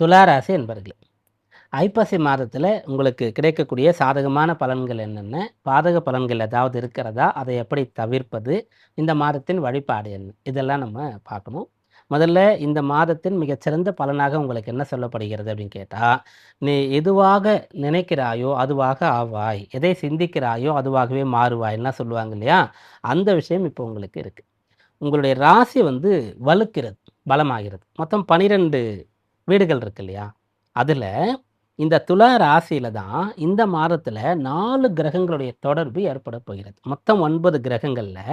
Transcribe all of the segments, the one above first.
துளாராசி என்பர்களே ஐப்பசி மாதத்தில் உங்களுக்கு கிடைக்கக்கூடிய சாதகமான பலன்கள் என்னென்ன? பாதக பலன்கள் ஏதாவது இருக்கிறதா? அதை எப்படி தவிர்ப்பது? இந்த மாதத்தின் வழிபாடு என்ன? இதெல்லாம் நம்ம பார்க்கணும். முதல்ல இந்த மாதத்தின் மிகச்சிறந்த பலனாக உங்களுக்கு என்ன சொல்லப்படுகிறது அப்படின்னு கேட்டால் நீ எதுவாக நினைக்கிறாயோ அதுவாக ஆவாய். எதை சிந்திக்கிறாயோ அதுவாகவே மாறுவாய்லாம் சொல்லுவாங்க இல்லையா? அந்த விஷயம் இப்போ உங்களுக்கு இருக்குது உங்களுடைய ராசி வந்து வலுக்கிறது பலமாகிறது. மொத்தம் பனிரெண்டு வீடுகள் இருக்கு இல்லையா? அதில் இந்த துலா ராசியில தான் இந்த மாதத்தில் நாலு கிரகங்களுடைய தொடர்பு ஏற்பட போகிறது. மொத்தம் ஒன்பது கிரகங்களில்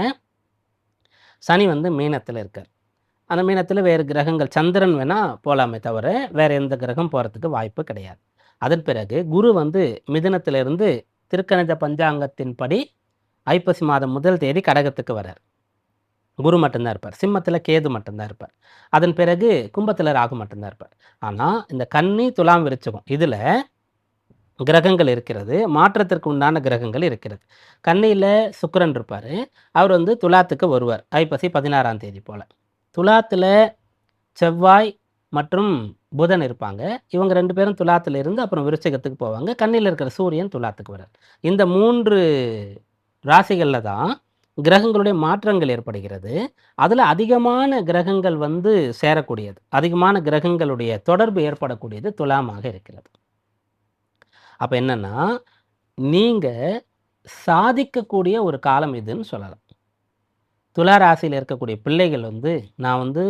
சனி வந்து மீனத்தில் இருக்கார். அந்த மீனத்தில் வேறு கிரகங்கள் சந்திரன் வேணால் போகலாமே தவிர வேறு எந்த கிரகம் போகிறதுக்கு வாய்ப்பு கிடையாது. அதன் பிறகு குரு வந்து மிதனத்திலிருந்து திருக்கணித பஞ்சாங்கத்தின்படி ஐப்பசி மாதம் முதல் தேதி கடகத்துக்கு வரார் குரு மட்டும்தான் இருப்பார். சிம்மத்தில் கேது மட்டும்தான் இருப்பார். அதன் பிறகு கும்பத்தில் ராகு மட்டும்தான் இருப்பார். ஆனால் இந்த கன்னி துலாம் விருச்சகம் இதில் கிரகங்கள் இருக்கிறது. மாற்றத்திற்கு உண்டான கிரகங்கள் இருக்கிறது. கன்னியில் சுக்கரன் இருப்பார். அவர் வந்து துலாத்துக்கு வருவார். ஐப்பசி பதினாறாம் தேதி போல். துலாத்தில் செவ்வாய் மற்றும் புதன் இருப்பாங்க. இவங்க ரெண்டு பேரும் துலாத்தில் இருந்து அப்புறம் விருச்சகத்துக்கு போவாங்க. கண்ணியில் இருக்கிற சூரியன் துலாத்துக்கு வரார். இந்த மூன்று ராசிகளில் தான் கிரகங்களுடைய மாற்றங்கள் ஏற்படுகிறது. அதில் அதிகமான கிரகங்கள் வந்து சேரக்கூடியது. அதிகமான கிரகங்களுடைய தொடர்பு ஏற்படக்கூடியது துலாமாக இருக்கிறது. அப்போ என்னன்னா நீங்கள் சாதிக்கக்கூடிய ஒரு காலம் இதுன்னு சொல்லலாம். துலா ராசியில் இருக்கக்கூடிய பிள்ளைகள் வந்து நான் வந்து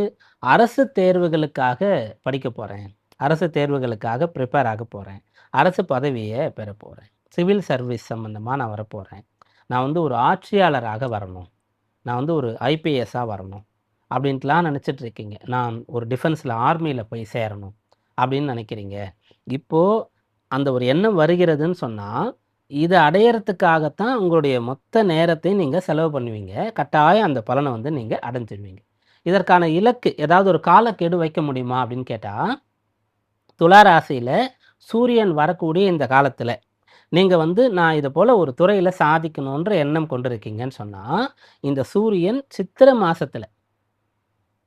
அரசு தேர்வுகளுக்காக படிக்க போகிறேன் அரசு தேர்வுகளுக்காக ப்ரிப்பேர் ஆக போகிறேன் அரசு பதவியை பெற போகிறேன் சிவில் சர்வீஸ் சம்மந்தமாக நான் வரப்போகிறேன் நான் வந்து ஒரு ஆட்சியாளராக வரணும். நான் வந்து ஒரு ஐபிஎஸ்ஸாக வரணும். அப்படின்ட்டுலாம் நினச்சிட்டு இருக்கீங்க நான் ஒரு டிஃபென்ஸில் ஆர்மியில் போய் சேரணும். அப்படின்னு நினைக்கிறீங்க. இப்போது அந்த ஒரு எண்ணம் வருகிறதுன்னு சொன்னால் இதை அடையிறதுக்காகத்தான் உங்களுடைய மொத்த நேரத்தையும் நீங்கள் செலவு பண்ணுவீங்க. கட்டாயம் அந்த பலனை வந்து நீங்கள் அடைஞ்சிடுவீங்க இதற்கான இலக்கு ஏதாவது ஒரு காலக்கெடு வைக்க முடியுமா அப்படின்னு கேட்டால் துளாராசியில் சூரியன் வரக்கூடிய இந்த காலத்தில் நீங்கள் வந்து நான் இதை போல் ஒரு துறையில் சாதிக்கணுன்ற எண்ணம் கொண்டிருக்கீங்கன்னு சொன்னால் இந்த சூரியன் சித்திரை மாதத்தில்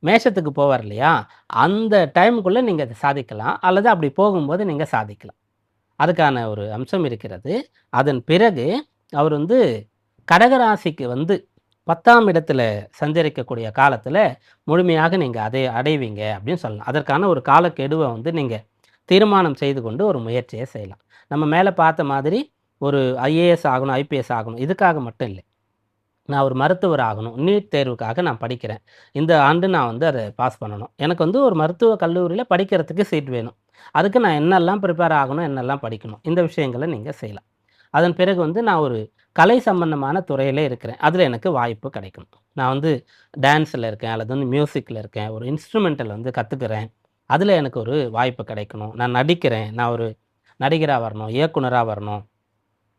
மேஷத்துக்கு போவார் இல்லையா? அந்த டைமுக்குள்ளே நீங்கள் அதை சாதிக்கலாம். அல்லது அப்படி போகும்போது நீங்கள் சாதிக்கலாம். அதுக்கான ஒரு அம்சம் இருக்கிறது. அதன் பிறகு அவர் வந்து கடகராசிக்கு வந்து பத்தாம் இடத்துல சஞ்சரிக்கக்கூடிய காலத்தில் முழுமையாக நீங்கள் அதை அடைவீங்க அப்படின்னு சொல்லலாம். அதற்கான ஒரு காலக்கெடுவை வந்து நீங்கள் தீர்மானம் செய்து கொண்டு ஒரு முயற்சியை செய்யலாம். நம்ம மேலே பார்த்த மாதிரி ஒரு ஐஏஎஸ் ஆகணும் ஐபிஎஸ் ஆகணும். இதுக்காக மட்டும் இல்லை. நான் ஒரு மருத்துவர் ஆகணும். நீட் தேர்வுக்காக நான் படிக்கிறேன். இந்த ஆண்டு நான் வந்து அதை பாஸ் பண்ணணும். எனக்கு வந்து ஒரு மருத்துவ கல்லூரியில் படிக்கிறதுக்கு சீட் வேணும். அதுக்கு நான் என்னெல்லாம் ப்ரிப்பேர் ஆகணும் என்னெல்லாம் படிக்கணும்? இந்த விஷயங்களை நீங்கள் செய்யலாம். அதன் பிறகு வந்து நான் ஒரு கலை சம்பந்தமான துறையிலே இருக்கிறேன். அதில் எனக்கு வாய்ப்பு கிடைக்கணும் நான் வந்து டான்ஸில் இருக்கேன் அல்லது வந்து மியூசிக்கில் இருக்கேன். ஒரு இன்ஸ்ட்ருமெண்டல் வந்து கற்றுக்கிறேன் அதில் எனக்கு ஒரு வாய்ப்பு கிடைக்கணும். நான் நடிக்கிறேன். நான் ஒரு நடிகராக வரணும் இயக்குனராக வரணும்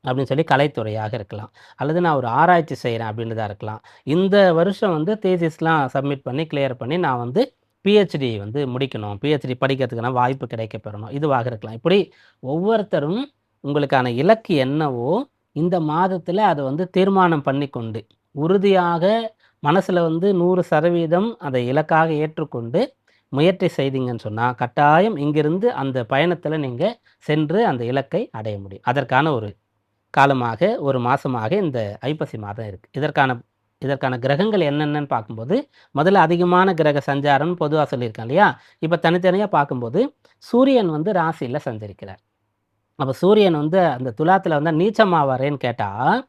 அப்படின்னு சொல்லி கலைத்துறையாக இருக்கலாம். அல்லது நான் ஒரு ஆராய்ச்சி செய்கிறேன் அப்படின்றதா இருக்கலாம். இந்த வருஷம் வந்து தேசிஸ்லாம் சப்மிட் பண்ணி கிளியர் பண்ணி நான் வந்து பிஹெச்டி வந்து முடிக்கணும். பிஹெச்டி படிக்கிறதுக்கான வாய்ப்பு கிடைக்க பெறணும் இதுவாக இருக்கலாம். இப்படி ஒவ்வொருத்தரும் உங்களுக்கான இலக்கு என்னவோ இந்த மாதத்தில் அதை வந்து தீர்மானம் பண்ணி கொண்டு உறுதியாக மனசில் வந்து நூறு சதவீதம் அதை இலக்காக ஏற்றுக்கொண்டு முயற்சி செய்தீங்கன்னு சொன்னால் கட்டாயம் இங்கிருந்து அந்த பயணத்தில் நீங்கள் சென்று அந்த இலக்கை அடைய முடியும். அதற்கான ஒரு காலமாக ஒரு மாதமாக இந்த ஐப்பசி மாதம் இருக்குது இதற்கான இதற்கான கிரகங்கள் என்னென்னு பார்க்கும்போது முதல்ல அதிகமான கிரக சஞ்சாரம்னு பொதுவாக சொல்லியிருக்கேன் இல்லையா? இப்போ தனித்தனியாக பார்க்கும்போது சூரியன் வந்து ராசியில் சஞ்சரிக்கிறார். அப்போ சூரியன் வந்து அந்த துலாத்தில் வந்து நீச்சமாவாரேன்னு கேட்டால்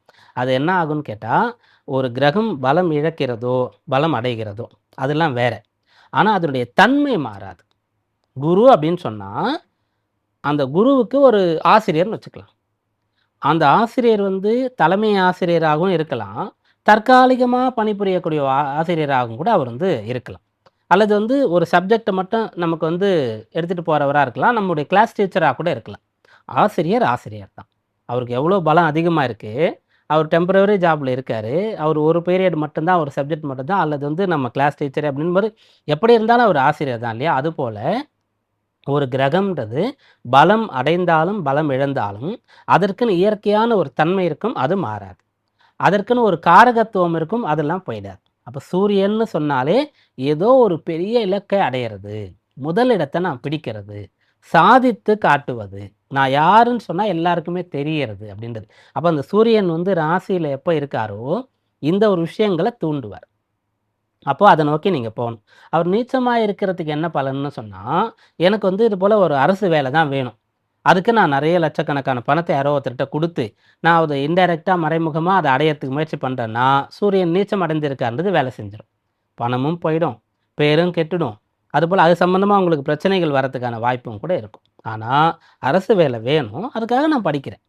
அது என்ன ஆகும்னு கேட்டால் ஒரு கிரகம் பலம் இழக்கிறதோ பலம் அடைகிறதோ அதெல்லாம் வேறு. ஆனால் அதனுடைய தன்மை மாறாது. குரு அப்படின்னு சொன்னால் அந்த குருவுக்கு ஒரு ஆசிரியர்னு வச்சுக்கலாம். அந்த ஆசிரியர் வந்து தலைமை ஆசிரியராகவும் இருக்கலாம். தற்காலிகமாக பணிபுரியக்கூடிய ஆசிரியராகவும் கூட அவர் வந்து இருக்கலாம். அல்லது வந்து ஒரு சப்ஜெக்டை மட்டும் நமக்கு வந்து எடுத்துகிட்டு போகிறவராக இருக்கலாம். நம்முடைய கிளாஸ் டீச்சராக கூட இருக்கலாம். ஆசிரியர் ஆசிரியர் தான். அவருக்கு எவ்வளோ பலம் அதிகமாக இருக்குது அவர் டெம்பரவரி ஜாபில் இருக்கார். அவர் ஒரு பீரியட் மட்டும்தான் ஒரு சப்ஜெக்ட் மட்டும்தான் அல்லது வந்து நம்ம கிளாஸ் டீச்சர் அப்படின்னு போது எப்படி இருந்தாலும் அவர் ஆசிரியர் தான் இல்லையா? அதுபோல் ஒரு கிரகம்ன்றது பலம் அடைந்தாலும் பலம் இழந்தாலும் அதற்குன்னு இயற்கையான ஒரு தன்மை இருக்கும் அது மாறாது. அதற்குன்னு ஒரு காரகத்துவம் இருக்கும் அதெல்லாம் போயிடாது. அப்போ சூரியன்னு சொன்னாலே ஏதோ ஒரு பெரிய இலக்கை அடையிறது. முதல் இடத்தை நான் பிடிக்கிறது. சாதித்து காட்டுவது. நான் யாருன்னு சொன்னால் எல்லாருக்குமே தெரியறது அப்படின்றது. அப்போ அந்த சூரியன் வந்து ராசியில் எப்போ இருக்காரோ இந்த ஒரு விஷயங்களை தூண்டுவார். அப்போ அதை நோக்கி நீங்கள் போகணும். அவர் நீச்சமாக இருக்கிறதுக்கு என்ன பலன்னு சொன்னால் எனக்கு வந்து இது போல் ஒரு அரசு வேலை தான் வேணும். அதுக்கு நான் நிறைய லட்சக்கணக்கான பணத்தை யாரோ ஒருத்தர்கிட்ட கொடுத்து நான் அதை இன்டெரக்டாக மறைமுகமாக அதை அடையறதுக்கு முயற்சி பண்ணுறேன்னா சூரியன் நீச்சம் அடைந்திருக்காருன்றது வேலை செஞ்சிடும் பணமும் போயிடும். பேரும் கெட்டுடும். அதுபோல் அது சம்மந்தமாக உங்களுக்கு பிரச்சனைகள் வரதுக்கான வாய்ப்பும் கூட இருக்கும். ஆனால் அரசு வேலை வேணும். அதுக்காக நான் படிக்கிறேன்.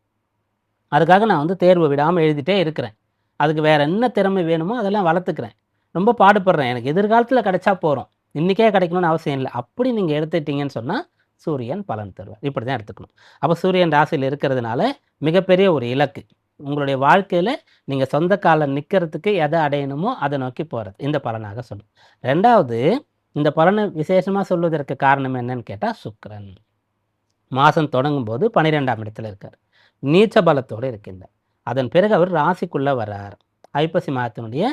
அதுக்காக நான் வந்து தேர்வு விடாமல் எழுதிட்டே இருக்கிறேன். அதுக்கு வேறு என்ன திறமை வேணுமோ அதெல்லாம் வளர்த்துக்கிறேன். ரொம்ப பாடுபடுறேன். எனக்கு எதிர்காலத்தில் கிடைச்சா போகிறோம் இன்றைக்கே கிடைக்கணும்னு அவசியம் இல்லை. அப்படி நீங்கள் எடுத்துட்டீங்கன்னு சொன்னால் சூரியன் பலன் தருவார். இப்படி தான் எடுத்துக்கணும். அப்போ சூரியன் ராசியில் இருக்கிறதுனால மிகப்பெரிய ஒரு இலக்கு. உங்களுடைய வாழ்க்கையில் நீங்கள் சொந்த காலம் நிற்கிறதுக்கு எதை அடையணுமோ அதை நோக்கி போகிறது இந்த பலனாக சொல்லும். ரெண்டாவது இந்த பலனை விசேஷமாக சொல்வதற்கு காரணம் என்னன்னு கேட்டால் சுக்கிரன். மாதம் தொடங்கும் போது பன்னிரெண்டாம் இடத்துல இருக்கார். நீச்ச பலத்தோடு இருக்கின்றார். அதன் பிறகு அவர் ராசிக்குள்ளே வர்றார். ஐப்பசி மாதத்தினுடைய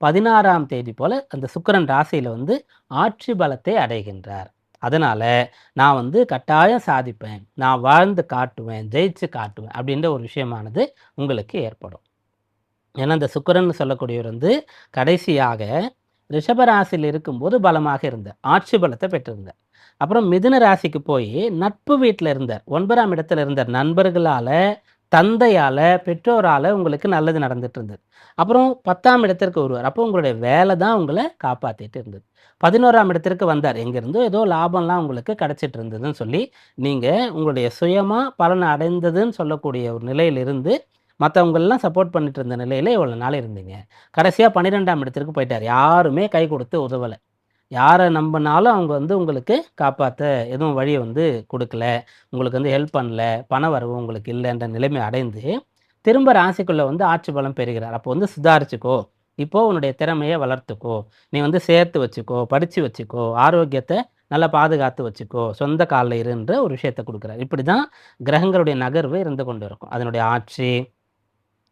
பதினாறாம் தேதி போல் அந்த சுக்கிரன் ராசியில் வந்து ஆட்சி பலத்தை அடைகின்றார். அதனால் நான் வந்து கட்டாயம் சாதிப்பேன். நான் வாழ்ந்து காட்டுவேன் ஜெயிச்சு காட்டுவேன் அப்படின்ற ஒரு விஷயமானது உங்களுக்கு ஏற்படும். ஏன்னா இந்த சுக்கரன் சொல்லக்கூடியவர் வந்து கடைசியாக ரிஷபராசியில் இருக்கும்போது பலமாக இருந்தார். ஆட்சி பலத்தை பெற்றிருந்தார். அப்புறம் மிதுன ராசிக்கு போய் நட்பு வீட்டில் இருந்தார். ஒன்பதாம் இடத்துல இருந்தார். நண்பர்களால் தந்தையால் பெற்றோரால் உங்களுக்கு நல்லது நடந்துட்டு இருந்தது. அப்புறம் பத்தாம் இடத்திற்கு வருவார். அப்போ உங்களுடைய வேலை தான் உங்களை காப்பாற்றிட்டு இருந்தது. பதினோராம் இடத்திற்கு வந்தார். எங்கேருந்தோ ஏதோ லாபம்லாம் உங்களுக்கு கிடச்சிட்டு இருந்ததுன்னு சொல்லி நீங்கள் உங்களுடைய சுயமாக பலன் அடைந்ததுன்னு சொல்லக்கூடிய ஒரு நிலையிலிருந்து மற்றவங்கெல்லாம் சப்போர்ட் பண்ணிட்டு இருந்த நிலையில் இவ்வளோ நாள் இருந்தீங்க. கடைசியாக பன்னிரெண்டாம் இடத்திற்கு போயிட்டார். யாருமே கை கொடுத்து உதவலை. யாரை நம்பினாலும் அவங்க வந்து உங்களுக்கு காப்பாற்ற எதுவும் வழியை வந்து கொடுக்கல. உங்களுக்கு வந்து ஹெல்ப் பண்ணல. பண வரவு உங்களுக்கு இல்லைன்ற நிலைமை அடைந்து திரும்ப ராசிக்குள்ளே வந்து ஆட்சி பலம் பெறுகிறார். அப்போ வந்து சுதாரிச்சுக்கோ. இப்போது உன்னுடைய திறமையை வளர்த்துக்கோ. நீ வந்து சேர்த்து வச்சுக்கோ படித்து வச்சுக்கோ ஆரோக்கியத்தை நல்லா பாதுகாத்து வச்சுக்கோ. சொந்த காலில் இருன்ற ஒரு விஷயத்தை கொடுக்குறாரு. இப்படி தான் கிரகங்களுடைய நகர்வு இருந்து கொண்டு இருக்கும். அதனுடைய ஆட்சி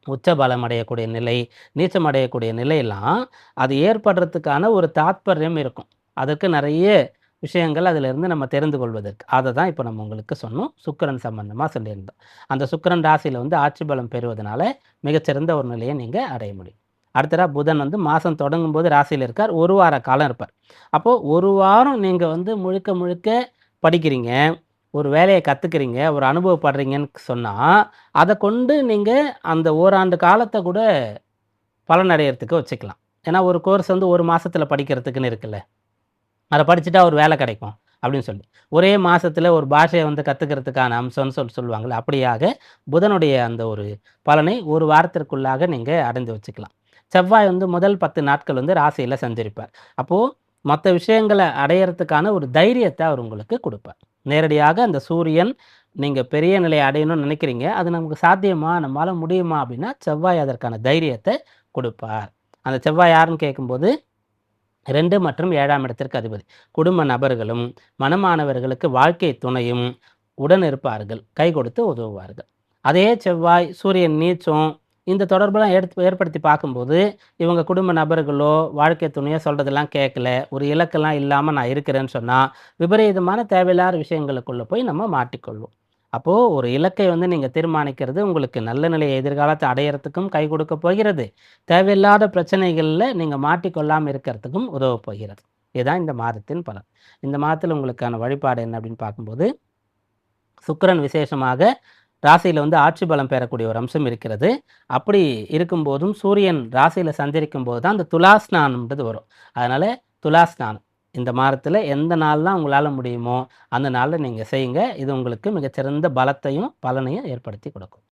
உச்ச பலம் அடையக்கூடிய நிலை நீச்சம் அடையக்கூடிய நிலையெல்லாம் அது ஏற்படுறதுக்கான ஒரு தாத்பரியம் இருக்கும். அதற்கு நிறைய விஷயங்கள் அதிலிருந்து நம்ம தெரிந்து கொள்வதற்கு. அதை தான் இப்போ நம்ம உங்களுக்கு சொன்னோம். சுக்கிரன் சம்பந்தமாக சொல்லியிருந்தோம். அந்த சுக்கிரன் ராசியில் வந்து ஆட்சி பலம் பெறுவதனால மிகச்சிறந்த ஒரு நிலையை நீங்கள் அடைய முடியும். அடுத்ததாக புதன் வந்து மாதம் தொடங்கும் போது ராசியில் இருக்கார். ஒரு வார காலம் இருப்பார். அப்போது ஒரு வாரம் நீங்கள் வந்து முழுக்க முழுக்க படிக்கிறீங்க. ஒரு வேலையை கற்றுக்கிறீங்க ஒரு அனுபவப்படுறீங்கன்னு சொன்னால் அதை கொண்டு நீங்கள் அந்த ஓராண்டு காலத்தை கூட பலனடைகிறதுக்கு வச்சுக்கலாம். ஏன்னா ஒரு கோர்ஸ் வந்து ஒரு மாதத்தில் படிக்கிறதுக்குன்னு இருக்குல்ல. அதை படிச்சுட்டா ஒரு வேலை கிடைக்கும் அப்படின்னு சொல்லி. ஒரே மாதத்தில் ஒரு பாஷையை வந்து கற்றுக்கிறதுக்கான அம்சம்னு சொல்லி சொல்லுவாங்கள்ல அப்படியாக புதனுடைய அந்த ஒரு பலனை ஒரு வாரத்திற்குள்ளாக நீங்கள் அடைந்து வச்சுக்கலாம். செவ்வாய் வந்து முதல் பத்து நாட்கள் வந்து ராசியில் சஞ்சரிப்பார். அப்போது மற்ற விஷயங்களை அடையிறதுக்கான ஒரு தைரியத்தை அவர் உங்களுக்கு கொடுப்பார். நேரடியாக அந்த சூரியன் நீங்கள் பெரிய நிலையை அடையணும்னு நினைக்கிறீங்க. அது நமக்கு சாத்தியமா? நம்மளால் முடியுமா? அப்படின்னா செவ்வாய் அதற்கான தைரியத்தை கொடுப்பார். அந்த செவ்வாய் யாருன்னு கேட்கும்போது ரெண்டு மற்றும் ஏழாம் இடத்திற்கு அதிபதி. குடும்ப நபர்களும் மனமானவர்களுக்கு வாழ்க்கை துணையும் உடன் இருப்பார்கள். கை கொடுத்து உதவுவார்கள். அதே செவ்வாய் சூரியன் நீச்சம் இந்த தொடர்பெல்லாம் எடுத்து ஏற்படுத்தி பார்க்கும்போது இவங்க குடும்ப நபர்களோ வாழ்க்கை துணையோ சொல்கிறதெல்லாம் கேட்கல ஒரு இலக்கெல்லாம் இல்லாமல் நான் இருக்கிறேன்னு சொன்னால் விபரீதமான தேவையில்லாத விஷயங்களுக்குள்ளே போய் நம்ம மாட்டிக்கொள்வோம். அப்போது ஒரு இலக்கை வந்து நீங்கள் தீர்மானிக்கிறது உங்களுக்கு நல்ல நிலையை எதிர்காலத்தை அடையிறதுக்கும் கை கொடுக்க போகிறது. தேவையில்லாத பிரச்சனைகளில் நீங்கள் மாட்டிக்கொள்ளாமல் இருக்கிறதுக்கும் உதவ போகிறது. இதுதான் இந்த மாதத்தின் பலன். இந்த மாதத்தில் உங்களுக்கான வழிபாடு என்ன அப்படின்னு பார்க்கும்போது சுக்கிரன் விசேஷமாக ராசியில் வந்து ஆட்சி பலம் பெறக்கூடிய ஒரு அம்சம் இருக்கிறது. அப்படி இருக்கும்போதும் சூரியன் ராசியில் சஞ்சரிக்கும் போது தான் அந்த துலாஸ்நானம்ன்றது வரும். அதனால் துலாஸ்நானம். இந்த மாதத்தில் எந்த நாள்லாம் உங்களால் முடியுமோ அந்த நாளில் நீங்கள் செய்யுங்க. இது உங்களுக்கு மிகச்சிறந்த பலத்தையும் பலனையும் ஏற்படுத்தி கொடுக்கும்.